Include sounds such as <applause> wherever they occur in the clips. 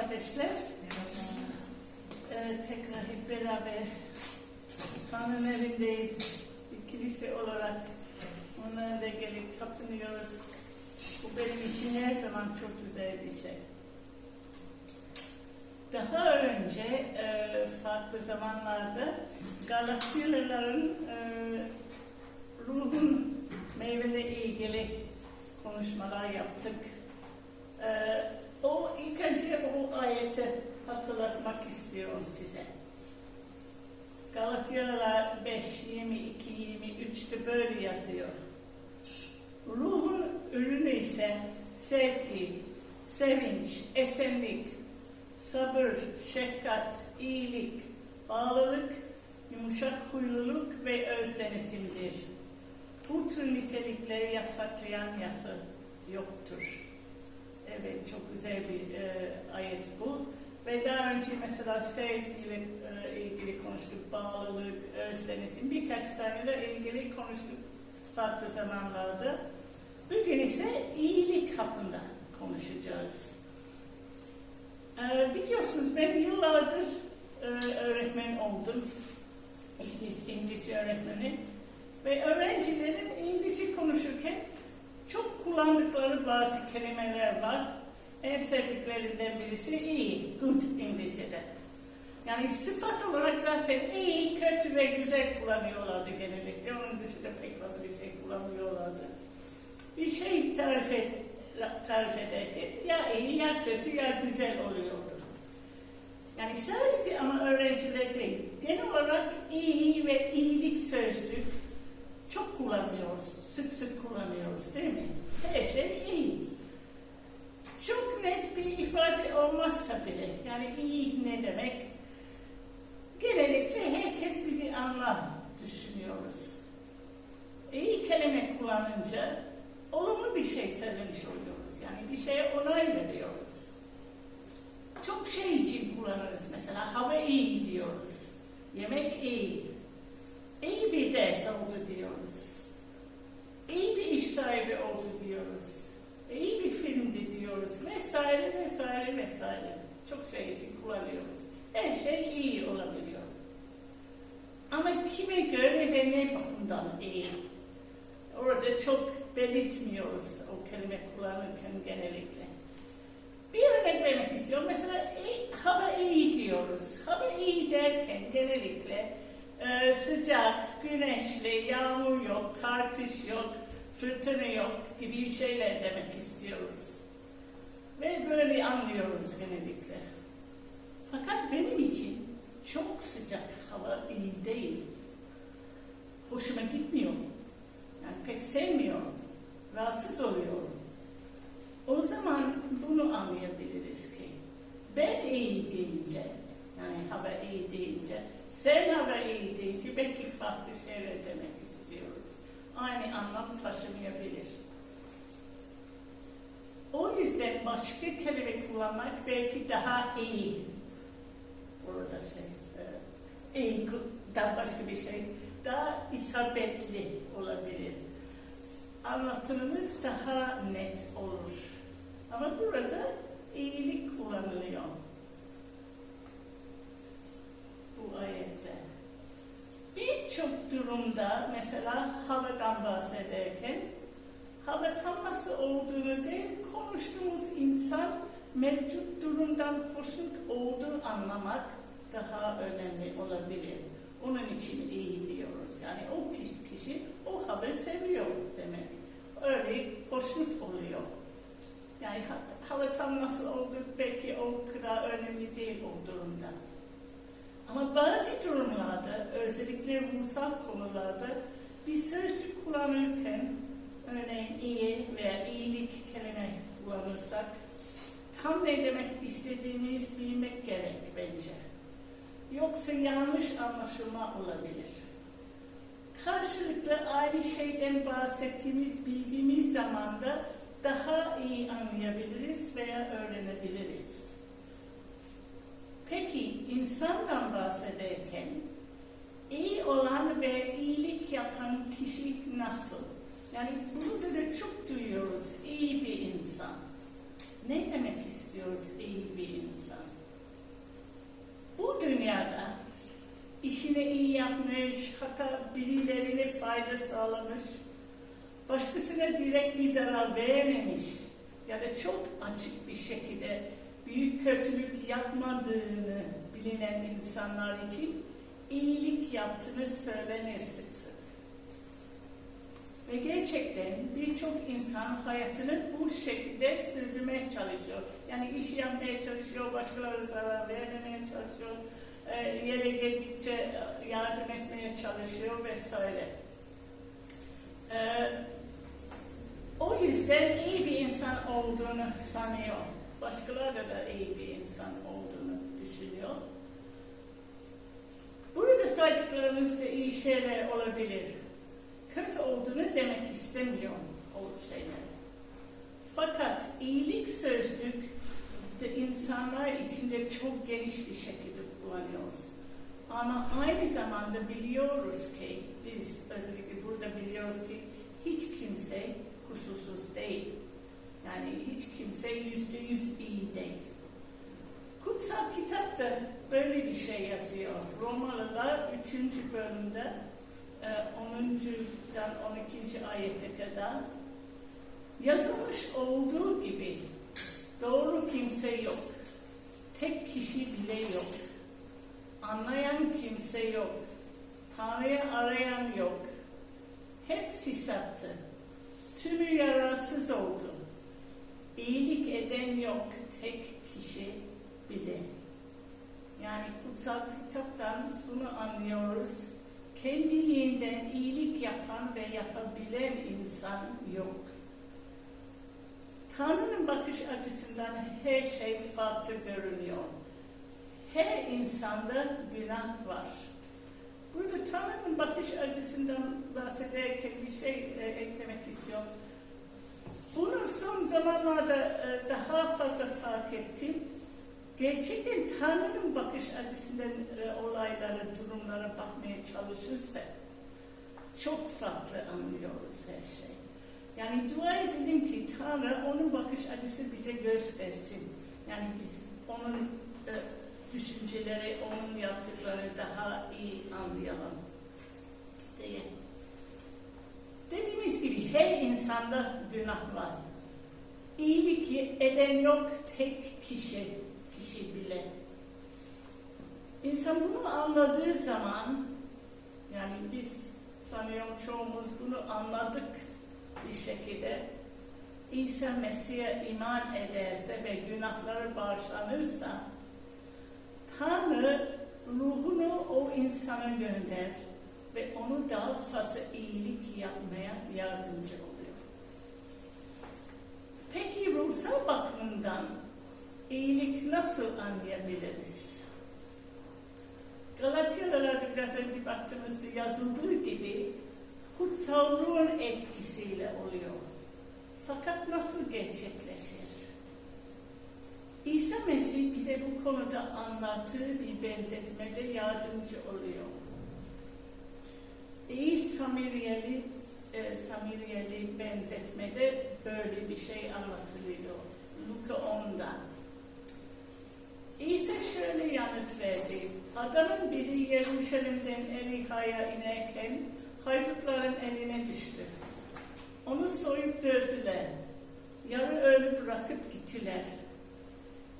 kardeşler. Ee, tekrar hep beraber Tanrı'nın evindeyiz. Bir kilise olarak onlara da gelip tapınıyoruz. Bu benim için her zaman çok güzel bir şey. Daha önce e, farklı zamanlarda Galatyalıların e, ruhun meyveyle ilgili konuşmalar yaptık. E, o ilk önce o ayeti hatırlatmak istiyorum size. Galatyalılar 5, 22, 23'te böyle yazıyor. Ruhun ürünü ise sevgi, sevinç, esenlik, sabır, şefkat, iyilik, bağlılık, yumuşak huyluluk ve öz denetimdir. Bu tür nitelikleri yasaklayan yasa yoktur. Evet, çok güzel bir e, ayet bu. Ve daha önce mesela sevgiyle e, ilgili konuştuk, bağlılık, öz denetim, birkaç tane de ilgili konuştuk farklı zamanlarda. Bugün ise iyilik hakkında konuşacağız. Ee, biliyorsunuz ben yıllardır e, öğretmen oldum. İngiliz, İngilizce öğretmeni. Ve öğrencilerin İngilizce konuşurken çok kullandıkları bazı kelimeler var. En sevdiklerinden birisi iyi, good İngilizce'de. Yani sıfat olarak zaten iyi, kötü ve güzel kullanıyorlardı genellikle. Onun dışında pek fazla bir şey kullanmıyorlardı. Bir şey tarif, et, tarif ederken ya iyi ya kötü ya güzel oluyordu. Yani sadece ama öğrenciler değil, genel olarak iyi ve iyilik sözcük çok kullanıyoruz, sık sık kullanıyoruz değil mi? Her şey iyi. Çok net bir ifade olmazsa bile, yani iyi ne demek? Genellikle herkes bizi anlar düşünüyoruz. İyi kelime kullanınca olumlu bir şey söylemiş oluyoruz. Yani bir şeye onay veriyoruz. Çok şey için kullanırız. Mesela hava iyi diyoruz. Yemek iyi. İyi bir ders oldu diyoruz. İyi bir iş sahibi oldu diyoruz. İyi bir filmdi diyoruz. Vesaire vesaire vesaire. Çok şey için kullanıyoruz. Her şey iyi olabiliyor. Ama kime göre ve ne bakımdan iyi? Orada çok belirtmiyoruz o kelime kullanırken genellikle. Bir örnek vermek istiyorum. Mesela hava iyi diyoruz. Hava iyi derken genellikle e, sıcak, güneşli, yağmur yok, kar kış yok, fırtına yok gibi şeyler demek istiyoruz. Ve böyle anlıyoruz genellikle. Fakat benim için çok sıcak hava iyi değil. Hoşuma gitmiyor. Yani pek sevmiyorum. Rahatsız oluyorum. O zaman bunu anlayabiliriz ki ben iyi deyince, yani hava iyi deyince, sen hava iyi deyince belki şeyler demek istiyoruz. Aynı anlam taşımayabilir. O yüzden başka kelime kullanmak belki daha iyi. Burada şey, e, iyi, daha başka bir şey, daha isabetli olabilir. Anlatımımız daha net olur. Ama burada iyilik kullanılıyor. Bu ayette. Birçok durumda mesela havadan bahsederken hava tam nasıl olduğunu değil, konuştuğumuz insan mevcut durumdan hoşnut olduğu anlamak daha önemli olabilir. Onun için iyi diyoruz. Yani o kişi, kişi o havayı seviyor demek. Öyle hoşnut oluyor. Yani hava tam nasıl oldu belki o kadar önemli değil o durumda. Ama bazı durumlarda, özellikle ruhsal konularda bir sözcük kullanırken, örneğin iyi veya iyilik kelime kullanırsak, tam ne demek istediğimiz bilmek gerek bence. Yoksa yanlış anlaşılma olabilir. Karşılıklı aynı şeyden bahsettiğimiz, bildiğimiz zaman da daha iyi anlayabiliriz veya öğrenebiliriz. Peki insandan bahsederken iyi olan ve iyilik yapan kişi nasıl? Yani burada da çok duyuyoruz iyi bir insan. Ne demek istiyor diyoruz iyi bir insan. Bu dünyada işini iyi yapmış, hatta birilerine fayda sağlamış, başkasına direkt bir zarar vermemiş ya da çok açık bir şekilde büyük kötülük yapmadığını bilinen insanlar için iyilik yaptığını söylenir sık sık. Ve gerçekten birçok insan hayatını bu şekilde sürdürmeye çalışıyor. Yani iş yapmaya çalışıyor, başkalarına zarar vermemeye çalışıyor, e, yere geldikçe yardım etmeye çalışıyor vesaire. E, o yüzden iyi bir insan olduğunu sanıyor. Başkaları da iyi bir insan olduğunu düşünüyor. Burada saydıklarımızda iyi şeyler olabilir. Kötü olduğunu demek istemiyor o şeyler. Fakat iyilik sözcük de insanlar içinde çok geniş bir şekilde kullanıyoruz. Ama aynı zamanda biliyoruz ki, biz özellikle burada biliyoruz ki hiç kimse kusursuz değil. Yani hiç kimse yüzde yüz iyi değil. Kutsal kitapta böyle bir şey yazıyor. Romalılar 3. bölümde 10'dan 12. ayete kadar yazılmış olduğu gibi doğru kimse yok. Tek kişi bile yok. Anlayan kimse yok. Tanrı'yı arayan yok. Hepsi sattı. Tümü yararsız oldu. İyilik eden yok tek kişi bile. Yani kutsal kitaptan bunu anlıyoruz. Kendiliğinden iyilik yapan ve yapabilen insan yok. Tanrı'nın bakış açısından her şey farklı görünüyor. Her insanda günah var. Burada Tanrı'nın bakış açısından bahsederken bir şey e, eklemek istiyorum. Bunu son zamanlarda e, daha fazla fark ettim. Gerçekten Tanrı'nın bakış açısından e, olaylara, durumlara bakmaya çalışırsa çok farklı anlıyoruz her şey. Yani dua edelim ki Tanrı onun bakış açısı bize göstersin. Yani biz onun e, düşünceleri, onun yaptıkları daha iyi anlayalım diye. Dediğimiz gibi her insanda günah var. İyilik eden yok tek kişi, kişi bile. İnsan bunu anladığı zaman, yani biz sanıyorum çoğumuz bunu anladık bir şekilde. İsa Mesih'e iman ederse ve günahları bağışlanırsa, Tanrı ruhunu o insana gönder ve onu daha fazla iyilik yapmaya yardımcı oluyor. Peki ruhsal bakımından iyilik nasıl anlayabiliriz? Galatyalara biraz önce baktığımızda yazıldığı gibi kutsal ruhun etkisiyle oluyor. Fakat nasıl gerçekleşir? İsa Mesih bize bu konuda anlattığı bir benzetmede yardımcı oluyor. İyi Samiriyeli, e, Samiriyeli benzetmede böyle bir şey anlatılıyor. Luka 10'da. İsa şöyle yanıt verdi. Adamın biri Yeruşalim'den Eriha'ya inerken haydutların eline düştü. Onu soyup dövdüler. Yarı ölü bırakıp gittiler.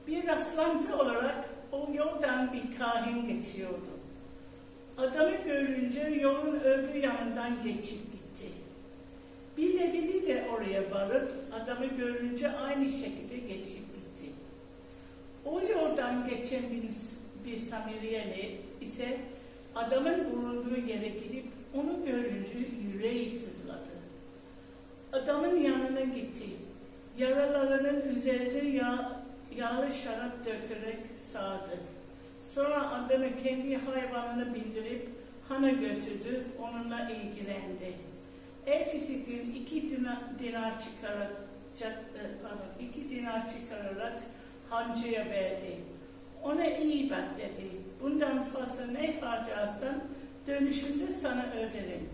Bir rastlantı olarak o yoldan bir kahin geçiyordu. Adamı görünce yolun öbür yanından geçip gitti. Bir Levili de oraya varıp adamı görünce aynı şekilde geçip gitti. O yoldan geçen bir, bir Samiriyeli ise adamın bulunduğu yere gidip onu görünce yüreği sızladı. Adamın yanına gitti. Yaralarının üzerine yağ, yağlı şarap dökerek sağdı. Sonra adamı kendi hayvanını bindirip hana götürdü, onunla ilgilendi. Ertesi gün iki dinar, dinar çıkararak, pardon, iki dinar çıkararak hancıya verdi. Ona iyi bak dedi. Bundan fazla ne harcarsan dönüşünde sana öderim.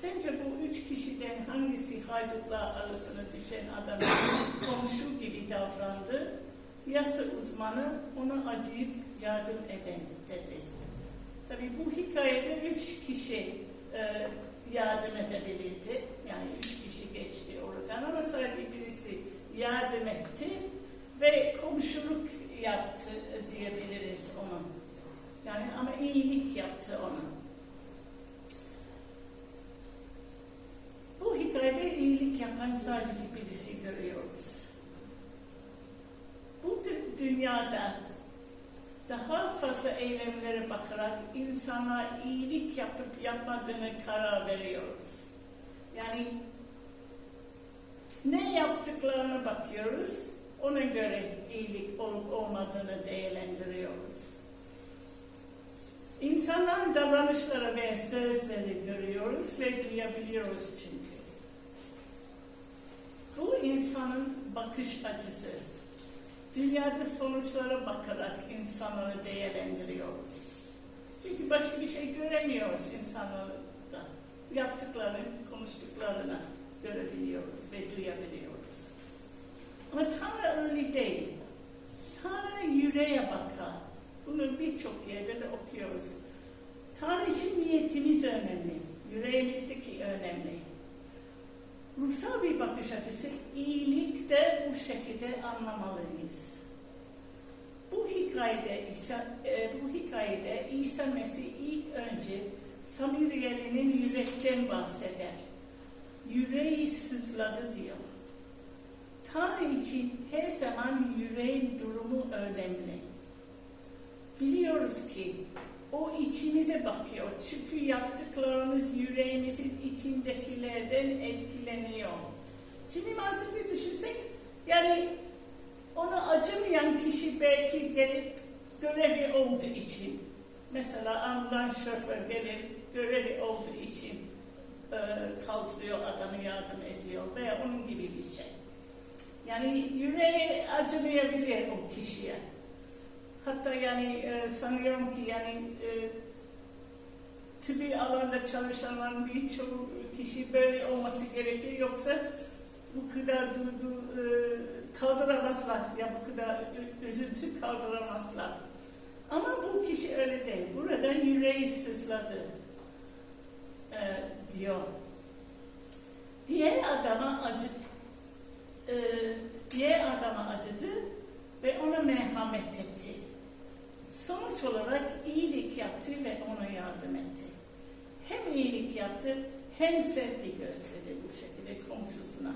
Sence bu üç kişiden hangisi haydutlar arasına düşen adamın <coughs> komşu gibi davrandı? Yasa uzmanı ona acıyıp yardım eden dedi. Tabii bu hikayede üç kişi e, yardım edebilirdi. Yani üç kişi geçti oradan ama sadece birisi yardım etti ve komşuluk yaptı diyebiliriz ona. Yani ama iyilik yaptı ona. Bu hikayede iyilik yapan sadece birisi görüyoruz. Bu dü- dünyada daha fazla eylemlere bakarak insana iyilik yapıp yapmadığını karar veriyoruz. Yani ne yaptıklarına bakıyoruz, ona göre iyilik olup olmadığını değerlendiriyoruz. İnsanların davranışları ve sözleri görüyoruz ve duyabiliyoruz çünkü. Bu insanın bakış açısı. Dünyada sonuçlara bakarak insanları değerlendiriyoruz. Çünkü başka bir şey göremiyoruz insanlarda. Yaptıklarını, konuştuklarına görebiliyoruz ve duyabiliyoruz. Ama Tanrı öyle değil. Tanrı yüreğe bakar. Bunu birçok yerde de okuyoruz. Tanrı için niyetimiz önemli. Yüreğimizdeki önemli. Ruhsal bir bakış açısı iyilik de bu şekilde anlamalıyız. Bu hikayede İsa, e, bu hikayede İsa Mesih ilk önce Samiriyeli'nin yürekten bahseder. Yüreği sızladı diyor. Tanrı için her zaman yüreğin durumu önemli. Biliyoruz ki o içimize bakıyor. Çünkü yaptıklarımız yüreğimizin içindekilerden etkileniyor. Şimdi mantıklı düşünsek, yani ona acımayan kişi belki gelip görevi olduğu için, mesela ambulans şoför gelir, görevi olduğu için e, kaldırıyor adamı yardım ediyor veya onun gibi bir şey. Yani yüreği acımayabilir o kişiye. Hatta yani e, sanıyorum ki yani e, tıbbi alanda çalışanların birçok kişi böyle olması gerekir. Yoksa bu kadar duygu e, kaldıramazlar. Ya bu kadar üzüntü kaldıramazlar. Ama bu kişi öyle değil. Burada yüreği sızladı e, diyor. Diğer adama acı e, adama acıdı ve ona merhamet etti. Sonuç olarak iyilik yaptı ve ona yardım etti. Hem iyilik yaptı hem sevgi gösterdi bu şekilde komşusuna.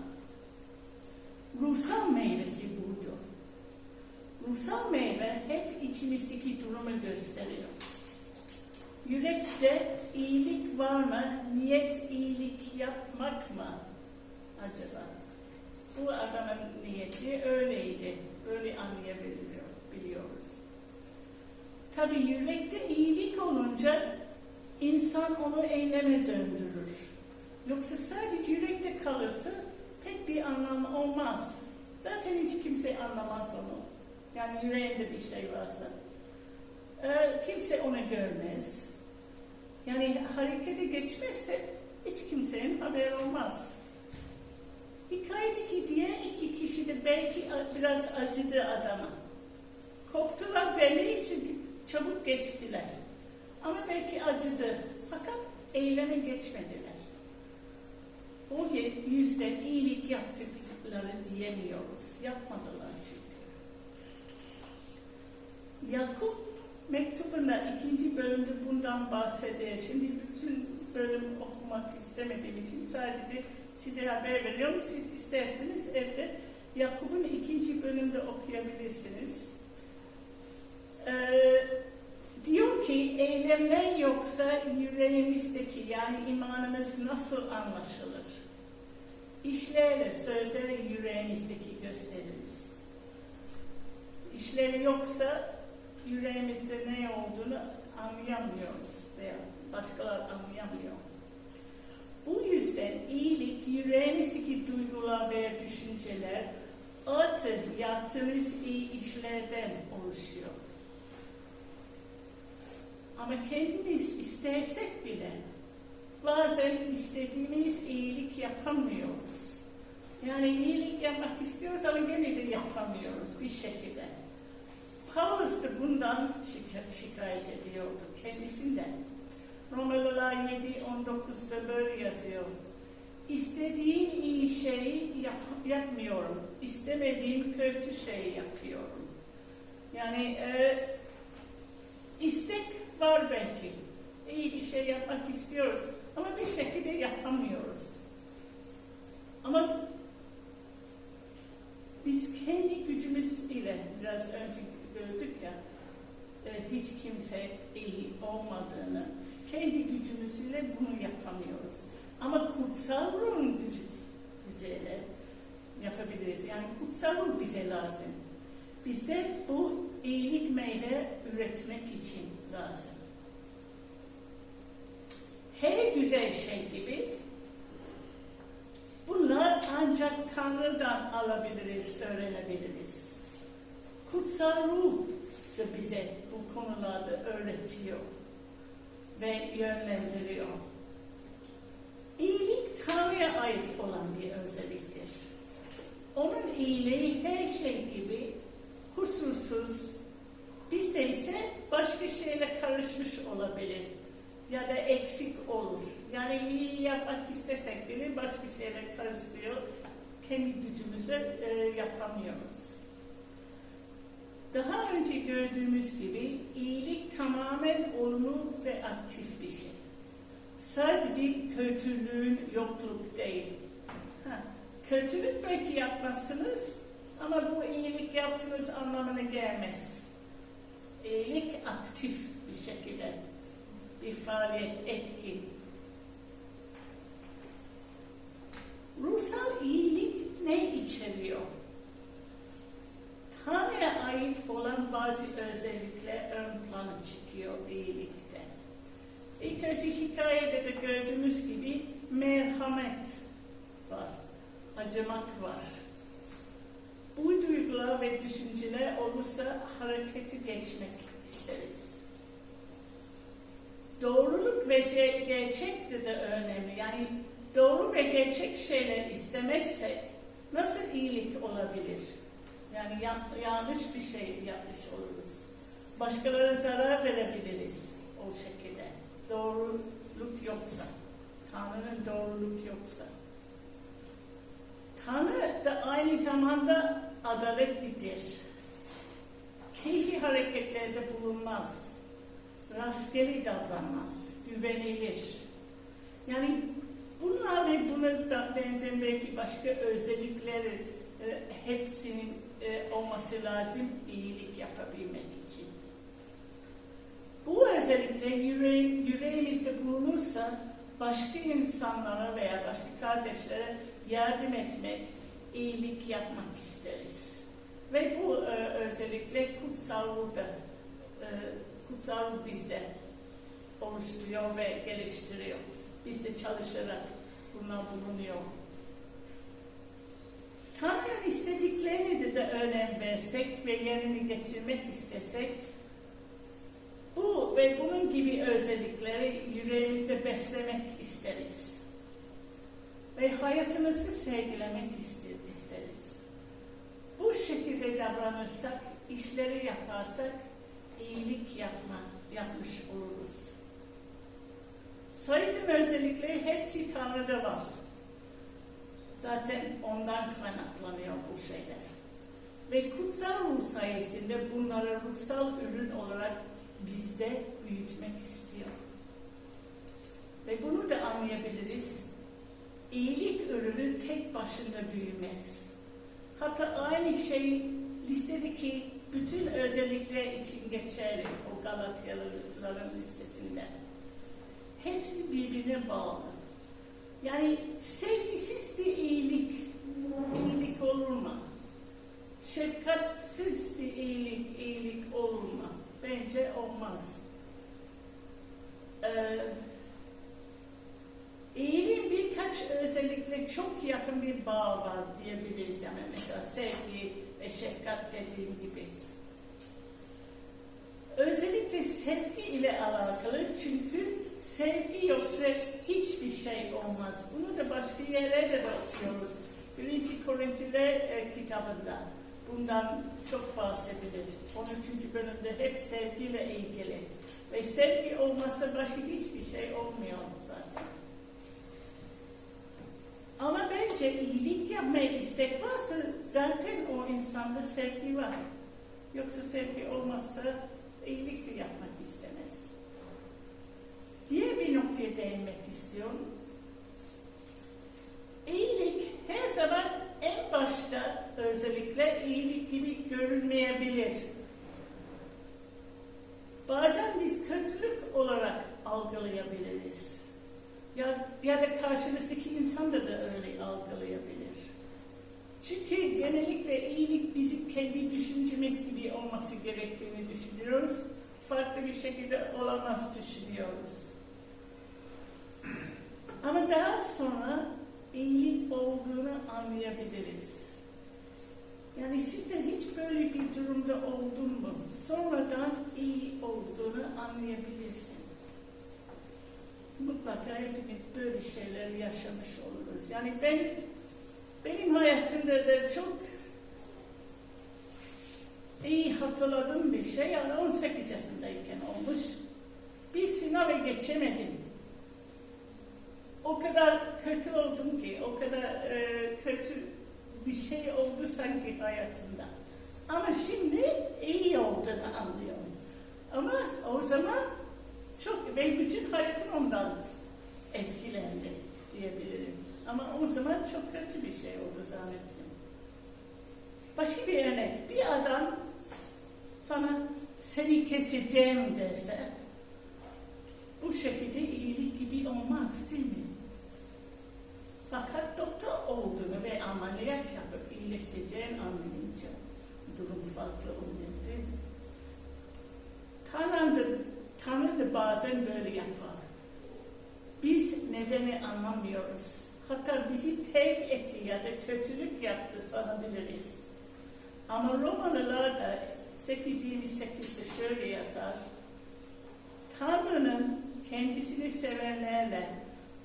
Ruhsal meyvesi buydu. Ruhsal meyve hep içimizdeki durumu gösteriyor. Yürekte iyilik var mı? Niyet iyilik yapmak mı? Acaba? Bu adamın niyeti öyleydi. Öyle anlayabiliyor, biliyoruz. Tabi yürekte iyilik olunca insan onu eyleme döndürür. Yoksa sadece yürekte kalırsa pek bir anlamı olmaz. Zaten hiç kimse anlamaz onu. Yani yüreğinde bir şey varsa. Ee, kimse onu görmez. Yani harekete geçmezse hiç kimsenin haberi olmaz. Hikayedeki diğer iki kişi de belki biraz acıdı adama. Korktular belli çünkü çabuk geçtiler. Ama belki acıdı. Fakat eyleme geçmediler. O yüzden iyilik yaptıkları diyemiyoruz. Yapmadılar çünkü. Yakup mektubunda ikinci bölümde bundan bahseder. Şimdi bütün bölüm okumak istemediğim için sadece size haber veriyorum. Siz isterseniz evde Yakup'un ikinci bölümde okuyabilirsiniz. Ee, diyor ki eylemler yoksa yüreğimizdeki yani imanımız nasıl anlaşılır? İşlerle, sözlerle yüreğimizdeki gösteririz. İşleri yoksa yüreğimizde ne olduğunu anlayamıyoruz veya başkalar anlayamıyor. Bu yüzden iyilik yüreğinizdeki duygular veya düşünceler artık yaptığınız iyi işlerden oluşuyor. Ama kendimiz istersek bile bazen istediğimiz iyilik yapamıyoruz. Yani iyilik yapmak istiyoruz ama gene de yapamıyoruz bir şekilde. Paulus da bundan şika- şikayet ediyordu kendisinden. Romalılar 7-19'da böyle yazıyor. İstediğim iyi şeyi yap- yapmıyorum. İstemediğim kötü şeyi yapıyorum. Yani e, istek var belki. İyi bir şey yapmak istiyoruz ama bir şekilde yapamıyoruz. Ama biz kendi gücümüz ile biraz önce gördük ya e, hiç kimse iyi olmadığını kendi gücümüzle bunu yapamıyoruz. Ama kutsal ruhun gücü, gücüyle yapabiliriz. Yani kutsal ruh bize lazım. Bizde bu iyilik meyve üretmek için lazım. Her güzel şey gibi bunlar ancak Tanrı'dan alabiliriz, öğrenebiliriz. Kutsal ruh da bize bu konularda öğretiyor ve yönlendiriyor. Tanrı'ya ait olan bir özelliktir. Onun iyiliği her şey gibi kusursuz, bizde ise başka şeyle karışmış olabilir ya da eksik olur. Yani iyi yapmak istesek bile başka şeyle karıştırıyor, kendi gücümüze e, yapamıyoruz. Daha önce gördüğümüz gibi iyilik tamamen olumlu ve aktif bir şey. Sadece kötülüğün yokluk değil. Ha, kötülük belki yapmazsınız ama bu iyilik yaptığınız anlamına gelmez. İyilik aktif bir şekilde bir faaliyet, etki. Ruhsal iyilik ne içeriyor? Tanrı'ya ait olan bazı özellikler Önce hikayede de gördüğümüz gibi merhamet var, acımak var. Bu duygular ve düşünceler olursa hareketi geçmek isteriz. Doğruluk ve gerçek de, de önemli. Yani doğru ve gerçek şeyler istemezsek nasıl iyilik olabilir? Yani ya- yanlış bir şey yapmış oluruz. Başkalarına zarar verebiliriz o şekilde. Doğruluk yoksa, Tanrı'nın doğruluk yoksa. Tanrı da aynı zamanda adaletlidir. Keyfi hareketlerde bulunmaz. Rastgele davranmaz. Güvenilir. Yani bunlar ve buna da benzer belki başka özellikleri e, hepsinin e, olması lazım iyilik yapabilmek özellikle yüre yüreğimizde bulunursa başka insanlara veya başka kardeşlere yardım etmek, iyilik yapmak isteriz. Ve bu e, özellikle kutsal ruhda, e, kutsal ruh bizde oluşturuyor ve geliştiriyor. Biz de çalışarak buna bulunuyor. Tanrı'nın istediklerini de önem versek ve yerini getirmek istesek, bu ve bunun gibi özellikleri yüreğimizde beslemek isteriz. Ve hayatımızı sergilemek ister- isteriz. Bu şekilde davranırsak, işleri yaparsak, iyilik yapma, yapmış oluruz. Saydığım özellikleri hepsi Tanrı'da var. Zaten ondan kaynaklanıyor bu şeyler. Ve kutsal ruh sayesinde bunları ruhsal ürün olarak bizde büyütmek istiyor. Ve bunu da anlayabiliriz. İyilik ürünü tek başına büyümez. Hatta aynı şey listedeki bütün özellikler için geçerli o Galatyalıların listesinde. Hepsi birbirine bağlı. Yani sevgisiz bir iyilik, iyilik olur mu? Olmaz. Ee, iyiliğin birkaç özellikle çok yakın bir bağ var diyebiliriz. Yani mesela sevgi ve şefkat dediğim gibi. Özellikle sevgi ile alakalı çünkü sevgi yoksa hiçbir şey olmaz. Bunu da başka yerlerde de okuyoruz. Birinci Korintiler e, kitabında bundan çok bahsedilir. 13. bölümde hep sevgiyle ilgili. Ve sevgi olmazsa başka hiçbir şey olmuyor zaten. Ama bence iyilik yapmaya istek varsa zaten o insanda sevgi var. Yoksa sevgi olmazsa iyilik de yapmak istemez. Diğer bir noktaya değinmek istiyorum. İyilik her zaman en başta özellikle iyilik gibi görünmeyebilir. Bazen biz kötülük olarak algılayabiliriz. Ya, ya da karşımızdaki insan da, da öyle algılayabilir. Çünkü genellikle iyilik bizim kendi düşüncemiz gibi olması gerektiğini düşünüyoruz. Farklı bir şekilde olamaz düşünüyoruz. Ama daha sonra iyilik olduğunu anlayabiliriz. Yani sizde hiç böyle bir durumda oldun mu? Sonradan iyi olduğunu anlayabilirsin. Mutlaka hepimiz böyle şeyler yaşamış oluruz. Yani ben benim hayatımda da çok iyi hatırladığım bir şey. Yani 18 yaşındayken olmuş. Bir sınava geçemedim. O kadar kötü oldum ki, o kadar bir şey oldu sanki hayatımda. Ama şimdi iyi olduğunu anlıyorum. Ama o zaman çok, ve bütün hayatım ondan etkilendi diyebilirim. Ama o zaman çok kötü bir şey oldu zannettim. Başka bir örnek, bir adam sana seni keseceğim dese, bu şekilde iyilik gibi olmaz değil mi? Fakat ameliyat yapıp iyileşeceğini anlayınca durum farklı oluyor değil mi? Tanrı Tanrı da bazen böyle yapar. Biz nedeni anlamıyoruz. Hatta bizi tek etti ya da kötülük yaptı sanabiliriz. Ama Romalılar da 8.28'de şöyle yazar. Tanrı'nın kendisini sevenlerle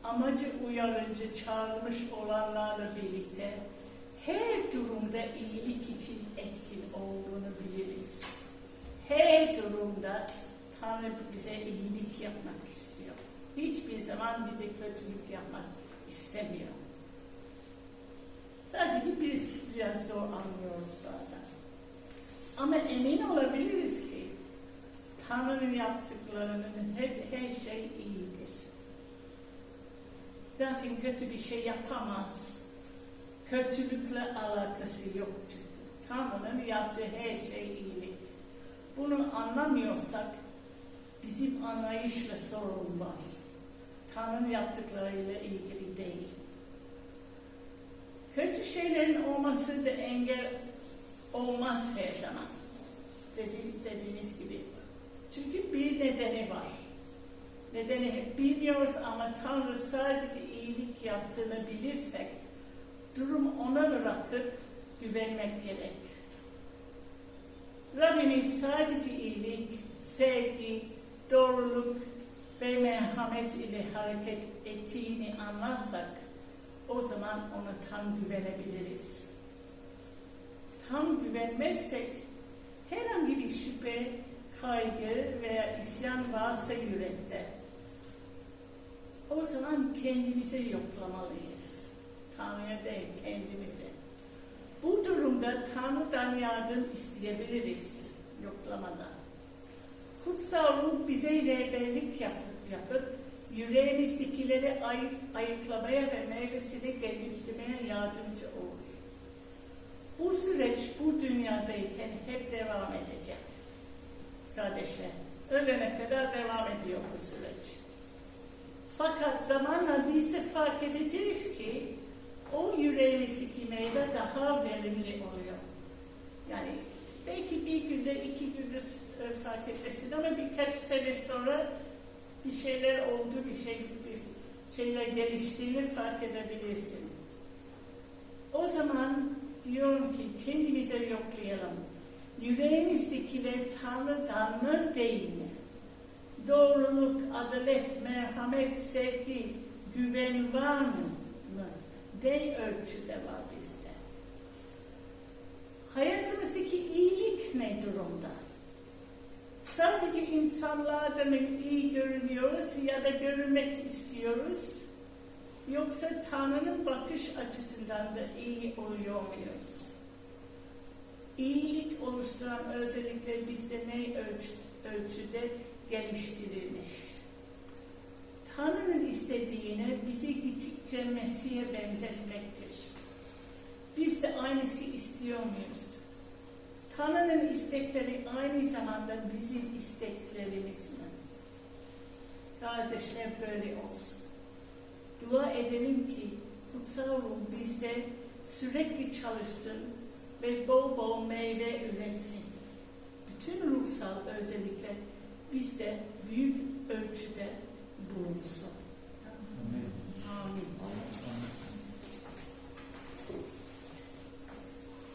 amacı uyarınca çağrılmış olanlarla birlikte her durumda iyilik için etkin olduğunu biliriz. Her durumda Tanrı bize iyilik yapmak istiyor. Hiçbir zaman bize kötülük yapmak istemiyor. Sadece biz biraz zor anlıyoruz bazen. Ama emin olabiliriz ki Tanrı'nın yaptıklarının her, her şey iyidir. Zaten kötü bir şey yapamaz. Kötülükle alakası yok çünkü. Tanrı'nın yaptığı her şey iyilik. Bunu anlamıyorsak bizim anlayışla sorun var. Tanrı'nın yaptıklarıyla ilgili değil. Kötü şeylerin olması da engel olmaz her zaman. Dedi, dediğiniz gibi. Çünkü bir nedeni var. Nedeni hep bilmiyoruz ama Tanrı sadece iyilik yaptığını bilirsek durum ona bırakıp güvenmek gerek. Rabbimiz sadece iyilik, sevgi, doğruluk ve merhamet ile hareket ettiğini anlarsak o zaman ona tam güvenebiliriz. Tam güvenmezsek herhangi bir şüphe, kaygı veya isyan varsa yürekte o zaman kendimizi yoklamalıyız. Tanrı'ya değil kendimize. Bu durumda Tanrı'dan yardım isteyebiliriz yoklamadan. Kutsal ruh bize rehberlik yapıp, yapıp yüreğimizdekileri ay, ayıklamaya ve meyvesini geliştirmeye yardımcı olur. Bu süreç bu dünyadayken hep devam edecek. Kardeşler, ölene kadar devam ediyor bu süreç. Fakat zamanla biz de fark edeceğiz ki o yüreğimizdeki meyve daha verimli oluyor. Yani belki bir günde, iki günde e, fark etmesin ama birkaç sene sonra bir şeyler oldu, bir şey bir şeyler geliştiğini fark edebilirsin. O zaman diyorum ki kendimize yoklayalım. Yüreğimizdekiler Tanrı'dan mı değil mi? Doğruluk, adalet, merhamet, sevgi, güven var mı? Ne ölçüde var bizde? Hayatımızdaki iyilik ne durumda? Sadece insanlardan mı iyi görünüyoruz ya da görünmek istiyoruz? Yoksa Tanrı'nın bakış açısından da iyi oluyor muyuz? İyilik oluşturan özellikle bizde ne ölç- ölçüde geliştirilmiş? Tanrı'nın istediğine bizi gittikçe Mesih'e benzetmektir. Biz de aynısı istiyor muyuz? Tanrı'nın istekleri aynı zamanda bizim isteklerimiz mi? Kardeşler böyle olsun. Dua edelim ki kutsal ruh bizde sürekli çalışsın ve bol bol meyve üretsin. Bütün ruhsal özellikle bizde büyük ölçüde bulunsun. Amin. Amin.